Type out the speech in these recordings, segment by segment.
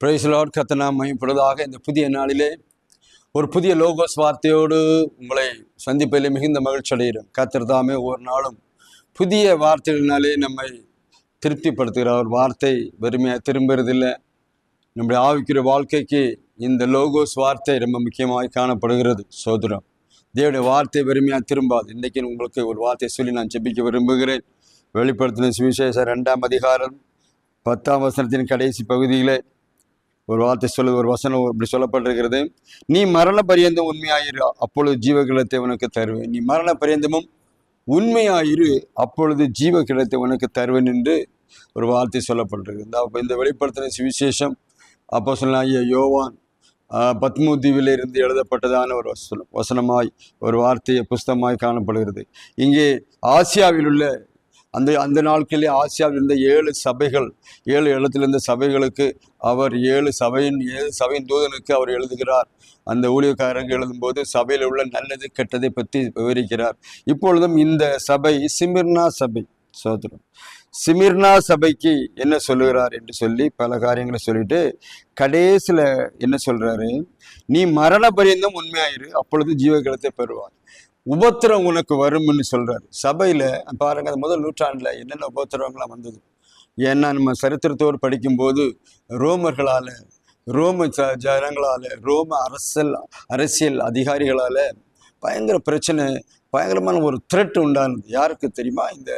பிரைஸ்லாட் கத்தனா மையப்படுவதாக இந்த புதிய நாளிலே ஒரு புதிய லோகோஸ் வார்த்தையோடு உங்களை சந்திப்பதிலே மிகுந்த மகிழ்ச்சி அடைகிறோம் கத்தர் ஒவ்வொரு ஒரு நாளும் புதிய வார்த்தைகளினாலே நம்மை திருப்திப்படுத்துகிற ஒரு வார்த்தை வெறுமையாக திரும்புறதில்லை. நம்முடைய ஆவிக்கிற வாழ்க்கைக்கு இந்த லோகோஸ் வார்த்தை ரொம்ப முக்கியமாக காணப்படுகிறது. சோதரம் தேவடைய வார்த்தை வெறுமையாக திரும்பாது. இன்றைக்கி உங்களுக்கு ஒரு வார்த்தையை சொல்லி நான் ஜெபிக்க விரும்புகிறேன். வெளிப்படுத்தின சுவிசேஷ ரெண்டாம் அதிகாரம் பத்தாம் வசனத்தின் கடைசி பகுதியிலே ஒரு வார்த்தை சொல்ல ஒரு வசனம் இப்படி சொல்லப்பட்டிருக்கிறது. நீ மரண பரியந்தம் உண்மையாயிரு அப்பொழுது ஜீவகிரத்தை உனக்கு தருவேன். நீ மரண பரியந்தமும் உண்மையாயிரு அப்பொழுது ஜீவ கிடத்தை உனக்கு தருவேன் என்று ஒரு வார்த்தை சொல்லப்பட்டிருக்கு இந்த இந்த வெளிப்படுத்தின சுவிசேஷம் அப்போ சொன்னாய யோவான் ஆஹ், பத்மு இருந்து எழுதப்பட்டதான ஒரு வசனம் வசனமாய் ஒரு வார்த்தையை புஸ்தமாய் காணப்படுகிறது. இங்கே ஆசியாவில் உள்ள அந்த அந்த நாட்களிலே ஆசியாவில் இருந்த ஏழு சபைகள் ஏழு எழுத்திலிருந்த சபைகளுக்கு அவர் ஏழு சபையின் ஏழு சபையின் தூதனுக்கு அவர் எழுதுகிறார். அந்த ஊழியக்காரங்க எழுதும்போது சபையில் உள்ள நல்லது கெட்டதை பற்றி விவரிக்கிறார். இப்பொழுதும் இந்த சபை சிமிர்னா சபை சோதரம் சிமிர்னா சபைக்கு என்ன சொல்லுகிறார் என்று சொல்லி பல காரியங்களை சொல்லிட்டு கடைசியில் என்ன சொல்கிறாரு நீ மரண பரியந்தம் உண்மையாயிரு அப்பொழுது ஜீவகலத்தை பெறுவார் உபத்திரம் உனக்கு வரும்னு சொல்கிறார் சபையில் பாருங்க அந்த முதல் நூற்றாண்டில் என்னென்ன உபத்திரவங்களாம் வந்தது? ஏன்னா நம்ம சரித்திரத்தோடு படிக்கும்போது ரோமர்களால் ரோம ஜ ஜனங்களால் ரோம அரசல் அரசியல் அதிகாரிகளால் பயங்கர பிரச்சனை பயங்கரமான ஒரு த்ரெட் உண்டானது. யாருக்கு தெரியுமா? இந்த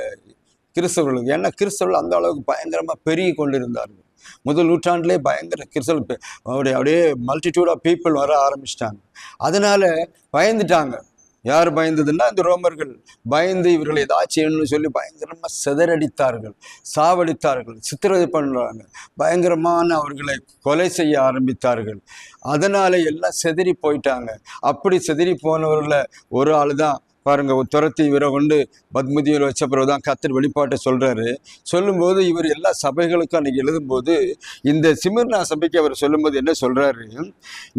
கிறிஸ்தவர்களுக்கு. ஏன்னா கிறிஸ்தவர்கள் அந்த அளவுக்கு பயங்கரமாக பெருகி கொண்டிருந்தார்கள். முதல் நூற்றாண்டிலே பயங்கர கிறிஸ்தவ அப்படியே அப்படியே மல்டிடியூட் ஆஃப் பீப்புள் வர ஆரம்பிச்சிட்டாங்க. அதனால் பயந்துட்டாங்க. யார் பயந்ததுன்னா இந்த ரோமர்கள் பயந்து இவர்களை ஏதாச்சும் செய்யணும்னு சொல்லி பயங்கரமாக சிதறடித்தார்கள் சாவடித்தார்கள் சித்திரவதை பண்ணுறாங்க பயங்கரமான அவர்களை கொலை செய்ய ஆரம்பித்தார்கள். அதனால எல்லாம் செதறி போயிட்டாங்க. அப்படி செதறி போனவர்களை ஒரு ஆள் தான் பாருங்க துரத்தி இவரை கொண்டு பத்மதியில் வச்ச பிறகு தான் கத்தர் வெளிப்பாட்டை சொல்கிறாரு சொல்லும்போது இவர் எல்லா சபைகளுக்கும் அன்னைக்கு எழுதும்போது இந்த சிமிர்னா சபைக்கு அவர் சொல்லும்போது என்ன சொல்கிறாரு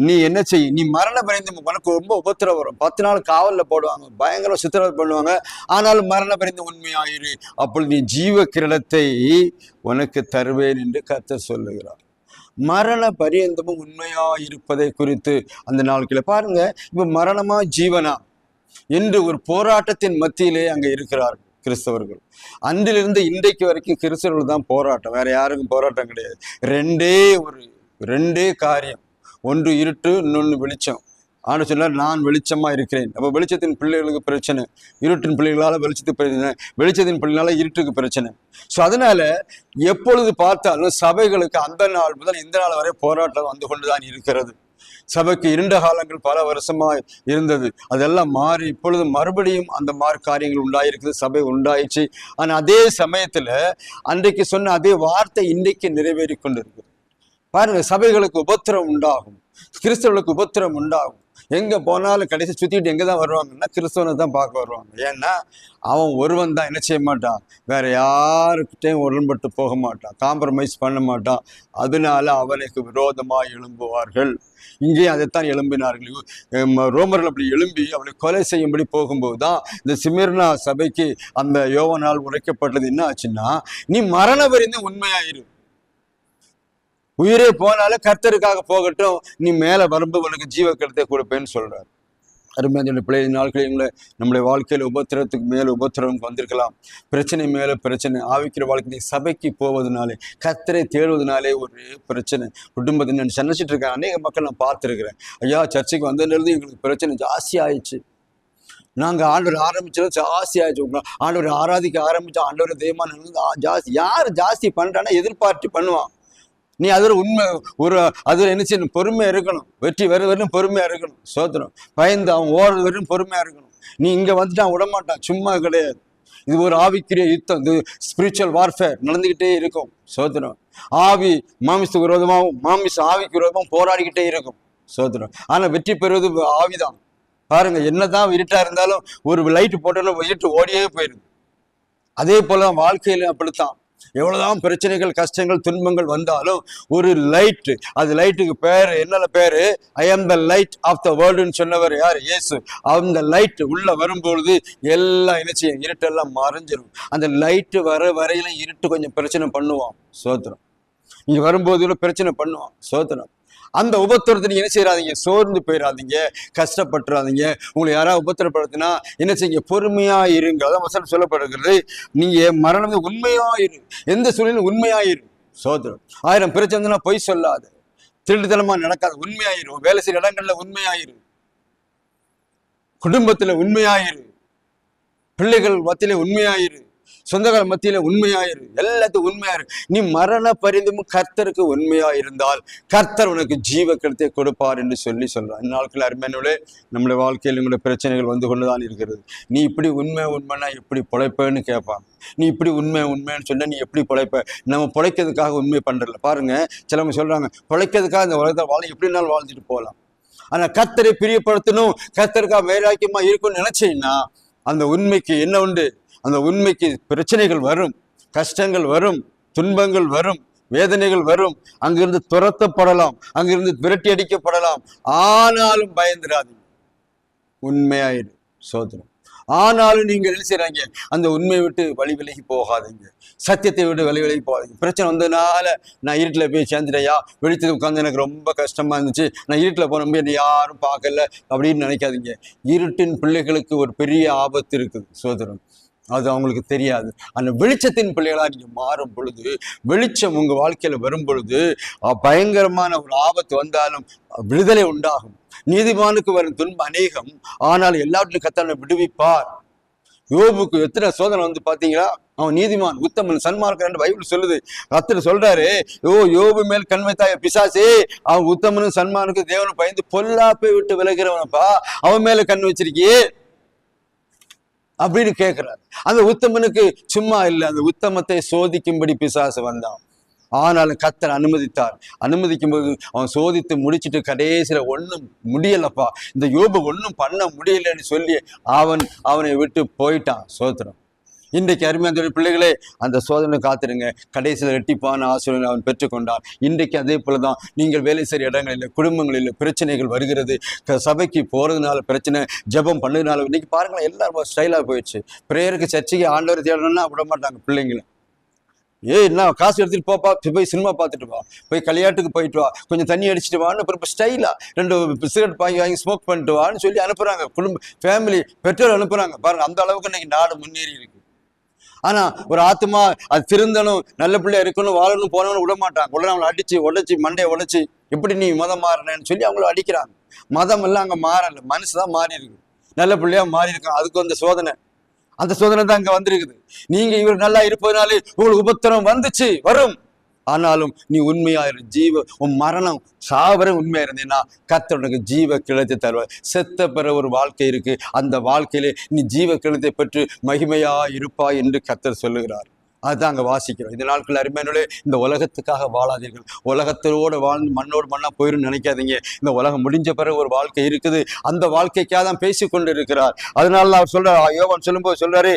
நீ என்ன செய்? நீ மரண பரிந்து உனக்கு ரொம்ப உபத்திரம் வரும். பத்து நாள் காவலில் போடுவாங்க பயங்கர சித்திரவதை பண்ணுவாங்க. ஆனாலும் மரண பரிந்து உண்மையாயிரு. அப்பொழுது நீ ஜீவ கிரணத்தை உனக்கு தருவேன் என்று கர்த்தர் சொல்லுகிறார். மரண பரியந்தமும் உண்மையாக இருப்பதை குறித்து அந்த நாட்களில் பாருங்க இப்போ மரணமா ஜீவனா? என்று ஒரு போராட்டத்தின் மத்தியிலே அங்க இருக்கிறார்கள் கிறிஸ்தவர்கள். அன்றிலிருந்து இன்றைக்கு வரைக்கும் கிறிஸ்தவர்கள் தான் போராட்டம். வேற யாருக்கும் போராட்டம் கிடையாது. ரெண்டே ஒரு ரெண்டே காரியம். ஒன்று இருட்டு இன்னொன்று வெளிச்சம். ஆண்டு சொன்னார் நான் வெளிச்சமா இருக்கிறேன். அப்போ வெளிச்சத்தின் பிள்ளைகளுக்கு பிரச்சனை. இருட்டின் பிள்ளைகளால வெளிச்சத்துக்கு பிரச்சனை. வெளிச்சத்தின் பிள்ளைகளால இருட்டுக்கு பிரச்சனை. ஸோ அதனால எப்பொழுது பார்த்தாலும் சபைகளுக்கு அந்த நாள் முதல் இந்த நாள் வரை போராட்டம் வந்து கொண்டுதான் இருக்கிறது. சபைக்கு இருண்ட காலங்கள் பல வருஷமாய் இருந்தது. அதெல்லாம் மாறி இப்பொழுது மறுபடியும் அந்த மாதிரி காரியங்கள் உண்டாயிருக்குது சபை உண்டாயிடுச்சு. ஆனா அதே சமயத்துல அன்றைக்கு சொன்ன அதே வார்த்தை இன்றைக்கு நிறைவேறி கொண்டிருக்கு பாருங்க சபைகளுக்கு உபத்திரம் உண்டாகும். கிறிஸ்தவர்களுக்கு உபத்திரம் உண்டாகும். எங்கே போனாலும் கடைசி சுற்றிட்டு எங்கே தான் வருவாங்கன்னா கிறிஸ்தவனை தான் பார்க்க வருவாங்க. ஏன்னா அவன் ஒருவன் தான் என்ன செய்ய மாட்டான்? வேற யாருக்கிட்டையும் உடன்பட்டு போக மாட்டான். காம்ப்ரமைஸ் பண்ண மாட்டான். அதனால அவனுக்கு விரோதமாக எழும்புவார்கள். இங்கே அதைத்தான் எழும்பினார்கள். ரோமர்கள் அப்படி எழும்பி அவளை கொலை செய்யும்படி போகும்போது தான் இந்த சிமிர்னா சபைக்கு அந்த யோவனால் உரைக்கப்பட்டது என்ன ஆச்சுன்னா நீ மரண வரைந்து உண்மையாயிரு. உயிரே போனாலும் கர்த்தருக்காக போகட்டும். நீ மேல வரும்போது உனக்கு ஜீவ கருத்தை கொடுப்பேன்னு சொல்றாரு. அருமையான பிள்ளை நாட்களில் எங்களை நம்முடைய வாழ்க்கையில உபத்திரத்துக்கு மேல உபத்திரம் வந்திருக்கலாம். பிரச்சனை மேல பிரச்சனை ஆவிக்கிற வாழ்க்கை சபைக்கு போவதனாலே கர்த்தரை தேடுவதனாலே ஒரு பிரச்சனை. குடும்பத்தை நான் நினைச்சிட்டு இருக்கேன் அநேக மக்கள் நான் பார்த்துருக்கிறேன். ஐயா சர்ச்சைக்கு வந்ததுலேருந்து எங்களுக்கு பிரச்சனை ஜாஸ்தி ஆயிடுச்சு. நாங்கள் ஆண்டவர் ஆரம்பிச்சது ஜாஸ்தி ஆயிடுச்சு. உங்க ஆண்டவர் ஆராதிக்க ஆரம்பிச்ச ஆண்டவர் தெய்வமான ஜாஸ்தி யார் ஜாஸ்தி பண்ணுறான்னா எதிர்பார்த்து பண்ணுவான். நீ அதில் உண்மை ஒரு அதில் என்ன செய்யணும்? பொறுமையாக இருக்கணும். வெற்றி வர வரையும் பொறுமையாக இருக்கணும். சோத்திரம். பயந்து அவன் ஓடுறது வரையும் பொறுமையாக இருக்கணும். நீ இங்கே வந்துட்டான் விடமாட்டான். சும்மா கிடையாது. இது ஒரு ஆவிக்குரிய யுத்தம். இது ஸ்பிரிச்சுவல் வார்ஃபேர் நடந்துக்கிட்டே இருக்கும். சோதனம் ஆவி மாமிசத்துக்கு விரோதமாகவும் மாமிச ஆவிக்கு விரோதமாகவும் போராடிக்கிட்டே இருக்கும். சோதனம் ஆனால் வெற்றி பெறுவது ஆவிதான். பாருங்க என்னதான் இருட்டா இருந்தாலும் ஒரு லைட்டு போட்டாலும் இருட்டு ஓடியே போயிருது அதே போல வாழ்க்கையில அப்படித்தான். எவ்வளவுதான் பிரச்சனைகள் கஷ்டங்கள் துன்பங்கள் வந்தாலும் ஒரு லைட் அது லைட்டுக்கு பேரு என்ன பேரு? ஐ ஆம் த லைட் ஆஃப் த வேர்ல்டுன்னு சொன்னவர் யார்? இயேசு. அந்த லைட் உள்ள வரும்பொழுது எல்லாம் என்ன செய்யும் இருட்டெல்லாம் மறைஞ்சிரும். அந்த லைட் வர வரையிலும் இருட்டு கொஞ்சம் பிரச்சனை பண்ணுவான். சோத்திரம். இங்க வரும்போது கூட பிரச்சனை பண்ணுவான். சோதனம் அந்த உபத்திரத்தை நீங்க என்ன செய்யறாதீங்க சோர்ந்து போயிடாதீங்க கஷ்டப்பட்டுறாதீங்க. உங்களை யாராவது உபத்திரப்படுத்தினா என்ன செய்யுங்க? பொறுமையா இருங்க. அதான் வசனம் சொல்லப்படுகிறது. நீங்க மரணம் உண்மையா இரு. எந்த சூழ்நிலையும் உண்மையா இரு. சோதரம் ஆயிரம் பிரச்சனைனா பொய் சொல்லாது. திருட்டுத்தனமா நடக்காது. உண்மையாயிரும் வேலை செய்யற இடங்கள்ல உண்மையாயிரு குடும்பத்துல உண்மையாயிரு பிள்ளைகள் மத்தியில உண்மையாயிரு சொந்தக்கார மத்தியில உண்மையாயிரு எல்லாத்துக்கும் உண்மையாயிரு நீ மரண பரிந்தும் கர்த்தருக்கு உண்மையா இருந்தால் கர்த்தர் உனக்கு ஜீவ கருத்தை கொடுப்பார் என்று சொல்லி சொல்றார். நாட்கள் அருமையானவளே நம்முடைய வாழ்க்கையில் நம்முடைய பிரச்சனைகள் வந்து கொண்டுதான் இருக்கிறது. நீ இப்படி உண்மை உண்மைனா எப்படி பிழைப்பேன்னு கேட்பான். நீ இப்படி உண்மை உண்மைன்னு சொன்னா நீ எப்படி பிழைப்ப? நம்ம பிழைக்கிறதுக்காக உண்மை பண்றல பாருங்க சிலவங்க சொல்றாங்க பிழைக்கிறதுக்காக இந்த உலகத்தில் வாழ எப்படினாலும் வாழ்ந்துட்டு போகலாம். ஆனால் கர்த்தரை பிரியப்படுத்தணும் கர்த்தருக்காக வேலாக்கியமாக இருக்கும்னு நினைச்சீங்கன்னா அந்த உண்மைக்கு என்ன உண்டு? அந்த உண்மைக்கு பிரச்சனைகள் வரும் கஷ்டங்கள் வரும் துன்பங்கள் வரும் வேதனைகள் வரும். அங்கிருந்து துரத்தப்படலாம் அங்கிருந்து விரட்டி அடிக்கப்படலாம். ஆனாலும் பயந்துராதீங்க. உண்மையாயிரு சோதனம். ஆனாலும் நீங்கள் என்ன செய்கிறாங்க அந்த உண்மையை விட்டு வழி விலகி போகாதீங்க. சத்தியத்தை விட்டு வழி விலகி போகாதீங்க. பிரச்சனை வந்ததுனால நான் இருட்டில் போய் சேர்ந்துடையா வெளிச்சத்து உட்காந்து எனக்கு ரொம்ப கஷ்டமாக இருந்துச்சு. நான் இருட்டில் போனப்போ என்னை யாரும் பார்க்கல அப்படின்னு நினைக்காதீங்க. இருட்டின் பிள்ளைகளுக்கு ஒரு பெரிய ஆபத்து இருக்குது சோதரம் அது அவங்களுக்கு தெரியாது. அந்த வெளிச்சத்தின் பிள்ளைகளா நீங்க மாறும் பொழுது வெளிச்சம் உங்கள் வாழ்க்கையில வரும் பொழுது பயங்கரமான ஒரு ஆபத்து வந்தாலும் விடுதலை உண்டாகும். நீதிமானுக்கு வரும் துன்பம் அநேகம். ஆனால் எல்லாவற்றிலும் கத்தான விடுவிப்பார். யோபுக்கு எத்தனை சோதனை வந்து பார்த்தீங்களா அவன் நீதிமான் உத்தமன் சன்மார்க்கன் பைபிள் சொல்லுது. கத்தர் சொல்றாரு ஓ யோபு மேல் கண்மை தாய பிசாசே? அவன் உத்தமனும் சன்மானுக்கு தேவனும் பயந்து பொல்லாப்பை விட்டு விலகிறவனப்பா? அவன் மேல கண் வச்சிருக்கியே? அப்படின்னு கேட்கிறார் அந்த உத்தமனுக்கு சும்மா இல்லை அந்த உத்தமத்தை சோதிக்கும்படி பிசாசு வந்தான். ஆனாலும் கத்தர் அனுமதித்தார். அனுமதிக்கும் போது அவன் சோதித்து முடிச்சுட்டு கடைசியில் ஒன்றும் முடியலப்பா. இந்த யோபு ஒன்றும் பண்ண முடியலன்னு சொல்லி அவன் அவனை விட்டு போயிட்டான் சோத்திரம். இன்றைக்கு அருமையான பிள்ளைகளே அந்த சோதனை காத்திருங்க. கடைசியில் ரெட்டிப்பான ஆசிரியர் அவன் பெற்றுக்கொண்டான். இன்றைக்கு அதே போல தான் நீங்கள் வேலை செய்கிற இடங்களில் குடும்பங்களில் பிரச்சனைகள் வருகிறது. சபைக்கு போகிறதுனால பிரச்சனை ஜெபம் பண்ணதுனால இன்னைக்கு பாருங்களேன் எல்லாரும் ஸ்டைலாக போயிடுச்சு. ப்ரேயருக்கு சர்ச்சைக்கு ஆண்டவர் தேடணும்னா விட மாட்டாங்க பிள்ளைங்களை. ஏய் என்ன காசு எடுத்துகிட்டு போப்பா போய் சினிமா பார்த்துட்டு வா. போய் கல்யாட்டுக்கு போயிட்டு வா. கொஞ்சம் தண்ணி அடிச்சுட்டு வான்னு அப்புறம் இப்போ ரெண்டு சிகரெட் வாங்கி வாங்கி ஸ்மோக் பண்ணிட்டு வான்னு சொல்லி அனுப்புகிறாங்க குடும்ப ஃபேமிலி பெற்றோர் அனுப்புகிறாங்க பாருங்கள் அந்த அளவுக்கு இன்னைக்கு நாடு முன்னேறி இருக்கு. ஆனா ஒரு ஆத்மா அது திருந்தணும் நல்ல பிள்ளையா இருக்கணும் வாழணும் போனவனு விட மாட்டாங்க உடனே அவங்களை அடிச்சு உடைச்சு மண்டையை உடைச்சு எப்படி நீ மதம் மாறினேன்னு சொல்லி அவங்கள அடிக்கிறாங்க. மதம் எல்லாம் அங்க மாறல. மனசு தான் மாறி இருக்கு நல்ல பிள்ளையா மாறி இருக்கான் அதுக்கு அந்த சோதனை. அந்த சோதனை தான் அங்க வந்திருக்குது. நீங்க இவர் நல்லா இருப்பதனாலே உங்களுக்கு உபத்திரம் வந்துச்சு. வரும். ஆனாலும் நீ உண்மையாக இரு ஜீவ உன் மரணம் சாவர உண்மையாக இருந்தீன்னா கத்த உனக்கு ஜீவ கிழத்தை தருவார். செத்த பெற ஒரு வாழ்க்கை இருக்கு. அந்த வாழ்க்கையிலே நீ ஜீவ கிழத்தை பெற்று மகிமையாக இருப்பாய் என்று கத்தர் சொல்லுகிறார். அதுதான் அங்கே வாசிக்கிறோம். இந்த நாட்கள் அருமையானே இந்த உலகத்துக்காக வாழாதீர்கள். உலகத்தோட வாழ்ந்து மண்ணோடு மண்ணாக போயிரும் நினைக்காதீங்க. இந்த உலகம் முடிஞ்ச பிறகு ஒரு வாழ்க்கை இருக்குது. அந்த வாழ்க்கைக்காக தான் பேசி கொண்டு இருக்கிறார் அதனால அவர் சொல்றார் யோவான் சொல்லும்போது சொல்றாரு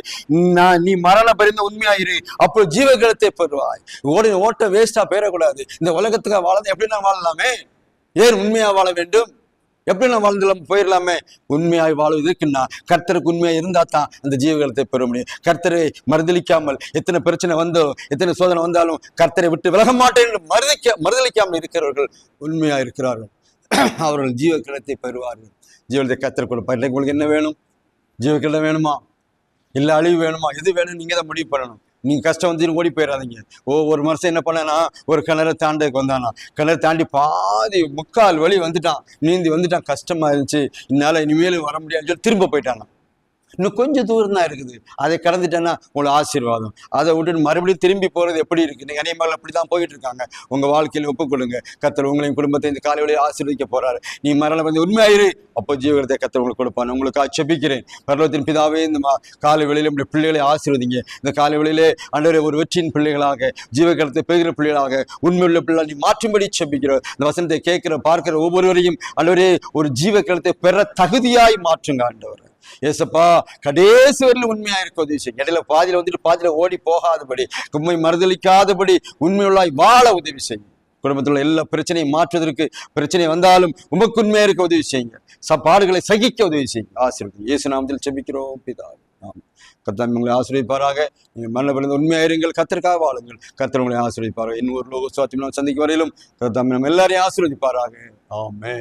நான் நீ மரண பரிந்த உண்மையாயிரு அப்போ ஜீவகலத்தை பெறுவாய். ஓடி ஓட்ட வேஸ்டா போயிடக்கூடாது. இந்த உலகத்துக்காக வாழறது எப்படி நான் வாழலாமே? ஏன் உண்மையாக வாழ வேண்டும்? எப்படி நான் வாழ்ந்துலாம் போயிடலாமே உண்மையாய் வாழ்வதற்குன்னா கர்த்தருக்கு உண்மையா இருந்தால் தான் அந்த ஜீவகலத்தை பெற முடியும். கர்த்தரை மறுதளிக்காமல் எத்தனை பிரச்சனை வந்தோ எத்தனை சோதனை வந்தாலும் கர்த்தரை விட்டு விலக மாட்டேன் என்று மறுதலிக்க மறுதளிக்காமல் இருக்கிறவர்கள் உண்மையா இருக்கிறார்கள். அவர்கள் ஜீவகிரத்தை பெறுவார்கள். ஜீவத்தை கர்த்தர் கொடுப்பார் உங்களுக்கு என்ன வேணும்? ஜீவகிரம் வேணுமா? இல்லை அழிவு வேணுமா? எது வேணும் நீங்கள் தான் முடிவு பண்ணணும். நீங்கள் கஷ்டம் வந்து ஓடி போயிடாதீங்க ஓ ஒரு மனுஷன் என்ன பண்ணானா ஒரு கிணறு தாண்டதுக்கு வந்தானா. கிணறு தாண்டி பாதி முக்கால் வழி வந்துட்டான். நீந்தி வந்துட்டான். கஷ்டமா இருந்துச்சு. என்னால் இனிமேலும் வர முடியாதுன்னு சொல்லி திரும்ப போயிட்டானா. இன்னும் கொஞ்சம் தூரம் தான் இருக்குது. அதை கடந்துட்டேன்னா உங்களுக்கு ஆசீர்வாதம். அதை விட்டு மறுபடியும் திரும்பி போகிறது எப்படி இருக்கு? நீங்க அநேகமாக அப்படி தான் போயிட்டு இருக்காங்க. உங்கள் வாழ்க்கையில் ஒப்புக்கொள்ளுங்க கொடுங்க. கத்தர் உங்களையும் குடும்பத்தை இந்த காலையிலே ஆசீர்வதிக்க போறாரு. நீ மரணம் வந்து உண்மையாயிரு. அப்போ ஜீவகத்தை கத்தர் உங்களுக்கு கொடுப்பான் உங்களுக்கு செபிக்கிறேன். பரலோகத்தின் பிதாவே இந்த மா- காலை வெளியில் நம்முடைய பிள்ளைகளை ஆசீர்வதிங்க. இந்த காலை வெளியிலே ஆண்டவரே ஒரு வெற்றியின் பிள்ளைகளாக ஜீவகலத்தை பெறுகிற பிள்ளைகளாக உண்மையுள்ள பிள்ளை நீ மாற்றும்படி செபிக்கிறோம். இந்த வசனத்தை கேட்கிற பார்க்கிற ஒவ்வொருவரையும் ஆண்டவரே ஒரு ஜீவகலத்தை பெற தகுதியாய் மாற்றுங்க ஆண்டவர். ஏசப்பா கடைசி வரையிலும் உண்மையா இருக்க உதவி செய்யும் இடையில பாதியில வந்துட்டு பாதியில ஓடி போகாதபடி உண்மை மறுதளிக்காதபடி உண்மையுள்ளாய் வாழ உதவி செய்யுங்க குடும்பத்தில் உள்ள எல்லா பிரச்சனையும் மாற்றுவதற்கு பிரச்சனை வந்தாலும் உமக்கு உண்மையா இருக்க உதவி செய்யுங்க சப்பாடுகளை சகிக்க உதவி செய்யுங்க ஆசிரியர் இயேசு நாமத்தில் செபிக்கிறோம் பிதா கர்த்தர் உங்களை ஆசிரியப்பாராக நீங்கள் மரண பிறந்த உண்மையாக இருங்கள். கத்திற்காக வாழுங்கள். கர்த்தர் உங்களை ஆசிரியப்பாராக இன்னொரு லோக சுவாத்தியம் சந்திக்கும் வரையிலும் கர்த்தர் நம்ம எல்லாரையும் ஆசீர்வதிப்பாராக. ஆமே